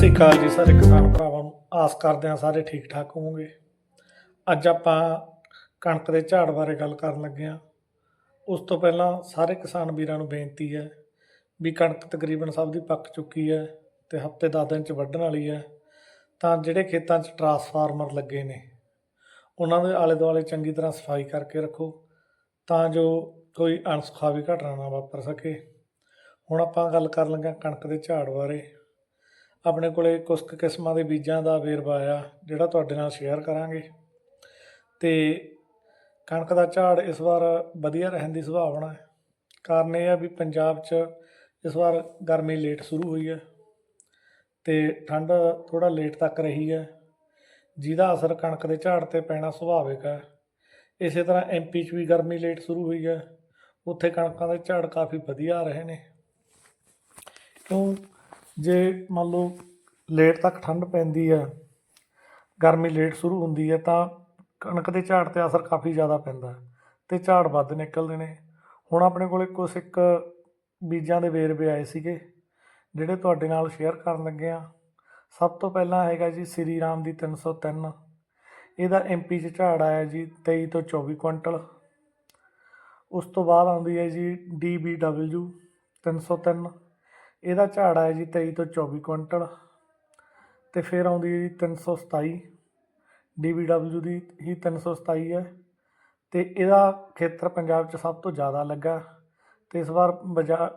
ਸ੍ਰੀ ਅਕਾਲ ਜੀ ਸਾਰੇ ਕਿਸਾਨ ਭਰਾਵਾਂ ਨੂੰ। ਆਸ ਕਰਦੇ ਹਾਂ ਸਾਰੇ ਠੀਕ ਠਾਕ ਹੋਵੋਗੇ। ਅੱਜ ਆਪਾਂ ਕਣਕ ਦੇ ਝਾੜ ਬਾਰੇ ਗੱਲ ਕਰਨ ਲੱਗੇ ਹਾਂ। ਉਸ ਤੋਂ ਪਹਿਲਾਂ ਸਾਰੇ ਕਿਸਾਨ ਵੀਰਾਂ ਨੂੰ ਬੇਨਤੀ ਹੈ ਵੀ ਕਣਕ ਤਕਰੀਬਨ ਸਭ ਦੀ ਪੱਕ ਚੁੱਕੀ ਹੈ ਤੇ ਹਫ਼ਤੇ 10 ਦਿਨ ਚ ਵੱਢਣ ਵਾਲੀ ਹੈ। ਤਾਂ ਜਿਹੜੇ ਖੇਤਾਂ 'ਚ ਟਰਾਂਸਫਾਰਮਰ ਲੱਗੇ ਨੇ, ਉਹਨਾਂ ਦੇ ਆਲੇ ਦੁਆਲੇ ਚੰਗੀ ਤਰ੍ਹਾਂ ਸਫ਼ਾਈ ਕਰਕੇ ਰੱਖੋ ਤਾਂ ਜੋ ਕੋਈ ਅਣਸੁਖਾਵੀ ਘਟਨਾ ਨਾ ਵਾਪਰ ਸਕੇ। ਹੁਣ ਆਪਾਂ ਗੱਲ ਕਰਨ ਲੱਗੇ ਕਣਕ ਦੇ ਝਾੜ ਬਾਰੇ। ਆਪਣੇ ਕੋਲੇ ਕੁਝ ਕਿਸਮਾਂ ਦੇ ਬੀਜਾਂ ਦਾ ਵੇਰਵਾ ਆ, ਜਿਹੜਾ ਤੁਹਾਡੇ ਨਾਲ ਸ਼ੇਅਰ ਕਰਾਂਗੇ। ਤੇ ਕਣਕ ਦਾ ਝਾੜ ਇਸ ਵਾਰ ਵਧੀਆ ਰਹਿਣ ਦੀ ਸੰਭਾਵਨਾ ਹੈ। ਕਾਰਨ ਇਹ ਹੈ ਵੀ ਪੰਜਾਬ 'ਚ ਇਸ ਵਾਰ ਗਰਮੀ ਲੇਟ ਸ਼ੁਰੂ ਹੋਈ ਹੈ ਤੇ ਠੰਡ ਥੋੜਾ ਲੇਟ ਤੱਕ ਰਹੀ ਹੈ। ਜਿਹਦਾ ਅਸਰ ਕਣਕ ਦੇ ਝਾੜ ਤੇ ਪੈਣਾ ਸੁਭਾਵਿਕ ਹੈ। ਇਸੇ ਤਰ੍ਹਾਂ ਐਮਪੀ 'ਚ ਵੀ ਗਰਮੀ ਲੇਟ ਸ਼ੁਰੂ ਹੋਈ ਹੈ। ਉੱਥੇ ਕਣਕਾਂ ਦੇ ਝਾੜ ਕਾਫੀ ਵਧੀਆ ਆ ਰਹੇ ਨੇ। ਕਿਉਂ? ਜੇ ਮੰਨ ਲਓ ਲੇਟ ਤੱਕ ਠੰਡ ਪੈਂਦੀ ਹੈ, ਗਰਮੀ ਲੇਟ ਸ਼ੁਰੂ ਹੁੰਦੀ ਹੈ, ਤਾਂ ਕਣਕ ਦੇ ਝਾੜ ਤੇ ਅਸਰ ਕਾਫੀ ਜ਼ਿਆਦਾ ਪੈਂਦਾ ਹੈ ਤੇ ਝਾੜ ਵੱਧ ਨਿਕਲਦੇ ਨੇ। ਹੁਣ ਆਪਣੇ ਕੋਲੇ ਕੁਛ ਇੱਕ ਬੀਜਾਂ ਦੇ ਵੇਰਵੇ ਆਏ ਸੀਗੇ, ਜਿਹੜੇ ਤੁਹਾਡੇ ਨਾਲ ਸ਼ੇਅਰ ਕਰਨ ਲੱਗੇ ਆ ਸਭ ਤੋਂ ਪਹਿਲਾਂ ਹੈਗਾ ਜੀ ਸ੍ਰੀ ਰਾਮ ਦੀ 303 ਇਹਦਾ ਐਮਪੀ ਚ ਝਾੜ ਆਇਆ ਜੀ 23 ਤੋਂ 24 ਕੁਇੰਟਲ। ਉਸ ਤੋਂ ਬਾਅਦ ਆਉਂਦੀ ਹੈ ਜੀ DBW 303 ਇਹਦਾ ਝਾੜ ਆਇਆ ਜੀ 23 ਤੋਂ 24 ਕੁਇੰਟਲ ਤੇ ਫਿਰ ਆਉਂਦੀ ਹੈ ਜੀ 327 DBW ਦੀ ਹੀ 327 ਹੈ ਤੇ ਇਹਦਾ ਖੇਤਰ ਪੰਜਾਬ 'ਚ ਸਭ ਤੋਂ ਜ਼ਿਆਦਾ ਲੱਗਾ ਤੇ ਇਸ ਵਾਰ ਬਜਾ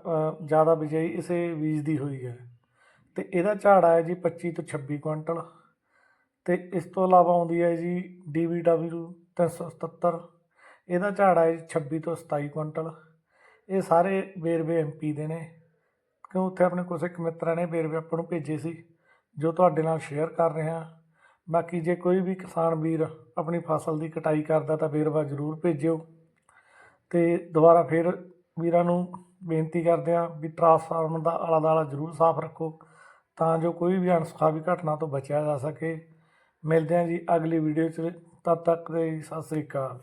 ਜ਼ਿਆਦਾ ਬਿਜਾਈ ਇਸੇ ਬੀਜ ਦੀ ਹੋਈ ਹੈ। ਤੇ ਇਹਦਾ ਝਾੜ ਆਇਆ ਜੀ 25 ਤੋਂ 26 ਕੁਇੰਟਲ ਤੇ ਇਸ ਤੋਂ ਇਲਾਵਾ ਆਉਂਦੀ ਹੈ ਜੀ DBW 377 ਇਹਦਾ ਝਾੜ ਆਇਆ ਜੀ 26 ਤੋਂ 27 ਕੁਇੰਟਲ। ਇਹ ਸਾਰੇ ਵੇਰਵੇ ਐਮਪੀ ਦੇ ਨੇ। ਕਿਉਂ ਉੱਥੇ ਆਪਣੇ ਕੁਝ ਇੱਕ ਮਿੱਤਰਾਂ ਨੇ ਵੇਰਵੇ ਆਪਾਂ ਨੂੰ ਭੇਜੇ ਸੀ, ਜੋ ਤੁਹਾਡੇ ਨਾਲ ਸ਼ੇਅਰ ਕਰ ਰਹੇ ਹਾਂ। ਬਾਕੀ ਜੇ ਕੋਈ ਵੀ ਕਿਸਾਨ ਵੀਰ ਆਪਣੀ ਫਸਲ ਦੀ ਕਟਾਈ ਕਰਦਾ ਤਾਂ ਵੇਰਵਾ ਜ਼ਰੂਰ ਭੇਜਿਓ। ਤੇ ਦੁਬਾਰਾ ਫਿਰ ਵੀਰਾਂ ਨੂੰ ਬੇਨਤੀ ਕਰਦੇ ਹਾਂ ਵੀ ਟਰਾਂਸਫਾਰਮਰ ਦਾ ਆਲਾ ਦਾਲਾ ਜ਼ਰੂਰ ਸਾਫ਼ ਰੱਖੋ, ਤਾਂ ਜੋ ਕੋਈ ਵੀ ਅਣਸੁਖਾਵੀ ਘਟਨਾ ਤੋਂ ਬਚਿਆ ਜਾ ਸਕੇ। ਮਿਲਦੇ ਹਾਂ ਜੀ ਅਗਲੀ ਵੀਡੀਓ 'ਚ, ਤਦ ਤੱਕ ਦੇ ਸਤਿ ਸ੍ਰੀ ਅਕਾਲ।